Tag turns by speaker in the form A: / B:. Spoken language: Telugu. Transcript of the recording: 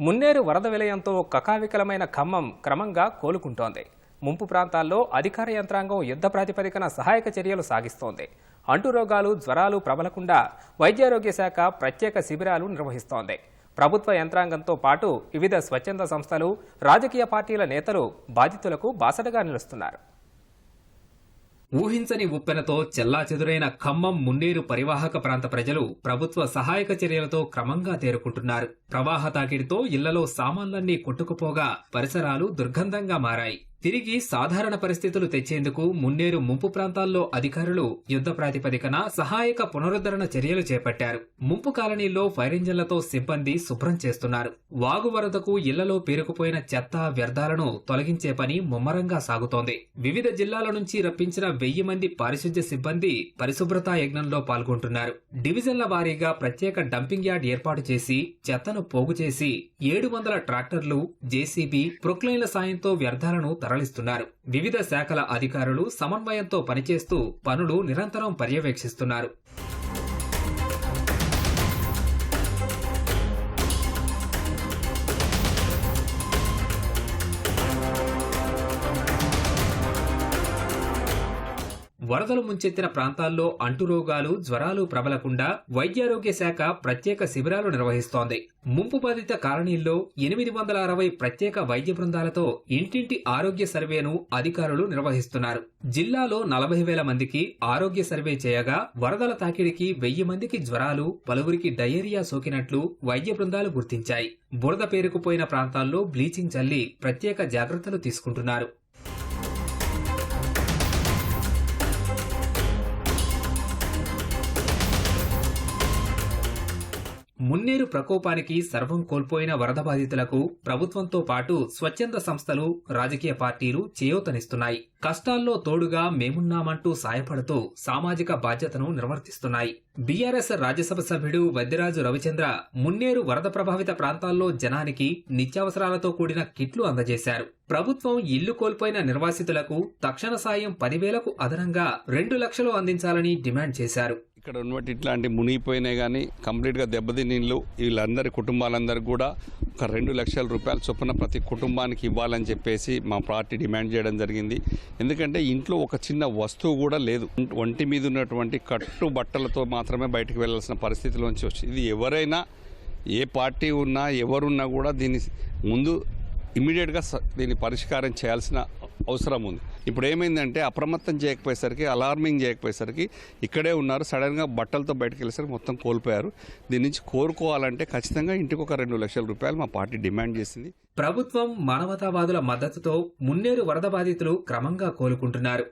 A: మున్నేరు వరద విలయంతో కకావికలమైన ఖమ్మం క్రమంగా కోలుకుంటోంది. ముంపు ప్రాంతాల్లో అధికార యంత్రాంగం యుద్ధ ప్రాతిపదికన సహాయక చర్యలు సాగిస్తోంది. అంటురోగాలు జ్వరాలు ప్రబలకుండా వైద్యారోగ్య శాఖ ప్రత్యేక శిబిరాలు నిర్వహిస్తోంది. ప్రభుత్వ యంత్రాంగంతో పాటు వివిధ స్వచ్ఛంద సంస్థలు రాజకీయ పార్టీల నేతలు బాధితులకు బాసటగా నిలుస్తున్నారు. ఊహించని ఉప్పెనతో చెల్లాచెదురైన ఖమ్మం మున్నేరు పరివాహక ప్రాంత ప్రజలు ప్రభుత్వ సహాయక చర్యలతో క్రమంగా తేరుకుంటున్నారు. ప్రవాహ తాకిడితో ఇళ్ళలో సామాన్లన్నీ కొట్టుకుపోగా పరిసరాలు దుర్గంధంగా మారాయి. తిరిగి సాధారణ పరిస్థితులు తెచ్చేందుకు మున్నేరు ముంపు ప్రాంతాల్లో అధికారులు యుద్ధ ప్రాతిపదికన సహాయక పునరుద్ధరణ చర్యలు చేపట్టారు. ముంపు కాలనీల్లో ఫైర్ ఇంజన్లతో సిబ్బంది శుభ్రం చేస్తున్నారు. వాగు వరదకు ఇళ్ళలో పేరుకుపోయిన చెత్త వ్యర్థాలను తొలగించే పని ముమ్మరంగా సాగుతోంది. వివిధ జిల్లాల నుంచి రప్పించిన వెయ్యి మంది పారిశుధ్య సిబ్బంది పరిశుభ్రతా యజ్ఞంలో పాల్గొంటున్నారు. డివిజన్ల వారీగా ప్రత్యేక డంపింగ్ యార్డ్ ఏర్పాటు చేసి చెత్తను పోగు చేసి ఏడు వందల ట్రాక్టర్లు జేసీబీ ప్రొక్లైన్ల సాయంతో వ్యర్థాలను తరలిస్తున్నారు. వివిధ శాఖల అధికారులు సమన్వయంతో పనిచేస్తూ పనులు నిరంతరం పర్యవేక్షిస్తున్నారు. వరదలు ముంచెత్తిన ప్రాంతాల్లో అంటురోగాలు జ్వరాలు ప్రబలకుండా వైద్యారోగ్య శాఖ ప్రత్యేక శిబిరాలు నిర్వహిస్తోంది. ముంపు బాధిత కాలనీల్లో ఎనిమిది వందల అరవై ప్రత్యేక వైద్య బృందాలతో ఇంటింటి ఆరోగ్య సర్వేను అధికారులు నిర్వహిస్తున్నారు. జిల్లాలో నలభై వేల మందికి ఆరోగ్య సర్వే చేయగా వరదల తాకిడికి వెయ్యి మందికి జ్వరాలు పలువురికి డయేరియా సోకినట్లు వైద్య బృందాలు గుర్తించాయి. బురద పేరుకుపోయిన ప్రాంతాల్లో బ్లీచింగ్ చల్లి ప్రత్యేక జాగ్రత్తలు తీసుకుంటున్నారు. మున్నేరు ప్రకోపానికి సర్వం కోల్పోయిన వరద బాధితులకు ప్రభుత్వంతో పాటు స్వచ్ఛంద సంస్థలు రాజకీయ పార్టీలు చేయూతనిస్తున్నాయి. కష్టాల్లో తోడుగా మేమున్నామంటూ సాయపడుతూ సామాజిక బాధ్యతను నిర్వర్తిస్తున్నాయి. బీఆర్ఎస్ రాజ్యసభ సభ్యుడు వద్యరాజు రవిచంద్ర మున్నేరు వరద ప్రభావిత ప్రాంతాల్లో జనానికి నిత్యావసరాలతో కూడిన కిట్లు అందజేశారు. ప్రభుత్వం ఇల్లు కోల్పోయిన నిర్వాసితులకు తక్షణ సాయం పదివేలకు అదనంగా రెండు లక్షలు అందించాలని డిమాండ్ చేశారు.
B: ఇక్కడ ఉన్నటువంటి ఇట్లాంటి మునిగిపోయినాయి కానీ కంప్లీట్గా దెబ్బతిని ఇల్లు వీళ్ళందరి కుటుంబాలందరికీ కూడా ఒక రెండు లక్షల రూపాయల చొప్పున ప్రతి కుటుంబానికి ఇవ్వాలని చెప్పేసి మా పార్టీ డిమాండ్ చేయడం జరిగింది. ఎందుకంటే ఇంట్లో ఒక చిన్న వస్తువు కూడా లేదు. ఒంటి మీద ఉన్నటువంటి కట్టు బట్టలతో మాత్రమే బయటకు వెళ్ళాల్సిన పరిస్థితిలోంచి వచ్చింది ఇది ఎవరైనా ఏ పార్టీ ఉన్నా ఎవరున్నా కూడా దీన్ని ముందు ఇమీడియట్గా స- దీన్ని పరిష్కారం చేయాల్సిన అవసరం ఉంది. ఇప్పుడు ఏమైందంటే అప్రమత్తం చేయకపోయేసరికి అలార్మింగ్ చేయకపోయేసరికి ఇక్కడే ఉన్నారు. సడన్గా బట్టలతో బయటకు వెళ్ళేసరికి మొత్తం కోల్పోయారు. దీని నుంచి కోరుకోవాలంటే ఖచ్చితంగా ఇంటికి ఒక రెండు లక్షల రూపాయలు మా పార్టీ డిమాండ్ చేసింది.
A: ప్రభుత్వం మానవతావాదుల మద్దతుతో మున్నేరు వరద బాధితులు క్రమంగా కోలుకుంటున్నారు.